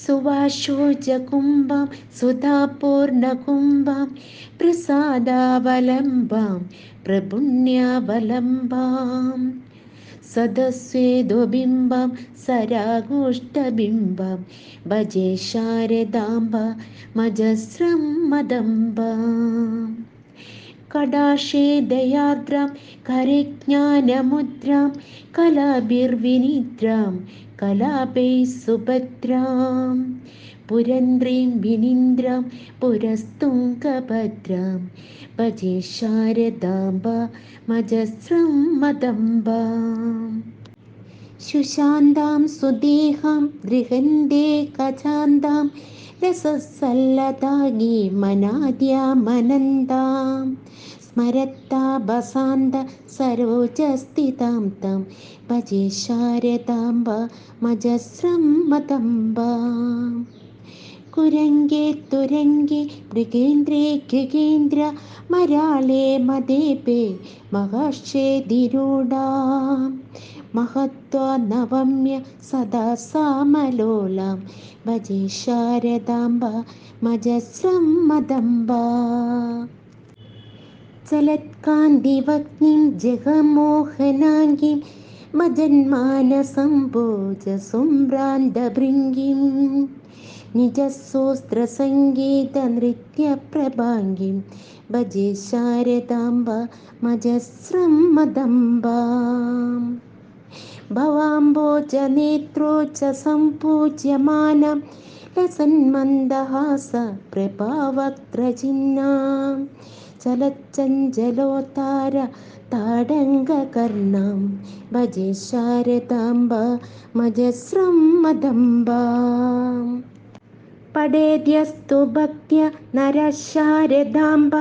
सुवाशोजकुम्भं सुधापूर्णकुम्भं प्रसादावलम्बां प्रपुण्यावलम्बां सदस्वेदुबिम्बं सरागोष्ठबिम्बं भजे शारदाम्ब मजस्रं मदम्बाम् കടാശേ ദയാദ്രം കരജ്ഞാനമുദ്രാം കലാഭിർവിനിദ്രാം കലാപൈ സുഭദ്രാം. പുരന്ദ്രീം വിനിന്ദ്രാം പുരസ്തുംഗഭദ്രാം ഭജേ ശാരദാംബ മജസ്രം മദംബാം. ശുശാന്താം സുദേഹാം ഗൃഹന്തേ കജാന്താം रससल्लतागी मनाद्यामनन्दां स्मरत्ता बसान्त सरोजस्थितां तं भजे शारदाम्ब मजस्रं കുരങ്കേ തുരങ്കേ മൃഗേന്ദ്രേ ഖഗേന്ദ്ര മരാളേ മദേപേ മഹർഷേ ധിരൂഢാം മഹത്വനവമ്യ സദാ സാമലോലാം ഭജേ ശാരദാംബ മജസ്രം മദംബ. ചലത്കാന്തിവഗ്നിം ജഗമോഹനാംഗിം മജന്മാനസംഭോജ സുമ്രാന്തഭൃംഗിം निजसोस्त्रसङ्गीतनृत्यप्रभाङ्गीं। भजे शारदाम्ब मजस्रं मदम्बा। भवाम्बोजनेत्रो च सम्पूज्यमानं लसन्मन्दहास प्रभावक्त्रचिह्नां चलच्चञ्चलोत्तार ताडङ्गकर्णां। भजे शारदाम्ब मजस्रं मदम्बा पडेद्यस्तु भक्त्या नरः शारदाम्ब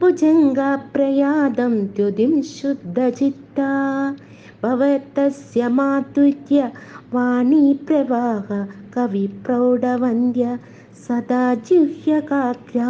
भुजङ्गप्रयादं द्युतिं शुद्धचित्ता भवतस्य माधुर्य वाणीप्रवाह कविप्रौढवन्द्य सदा जिह्यकाग्रात्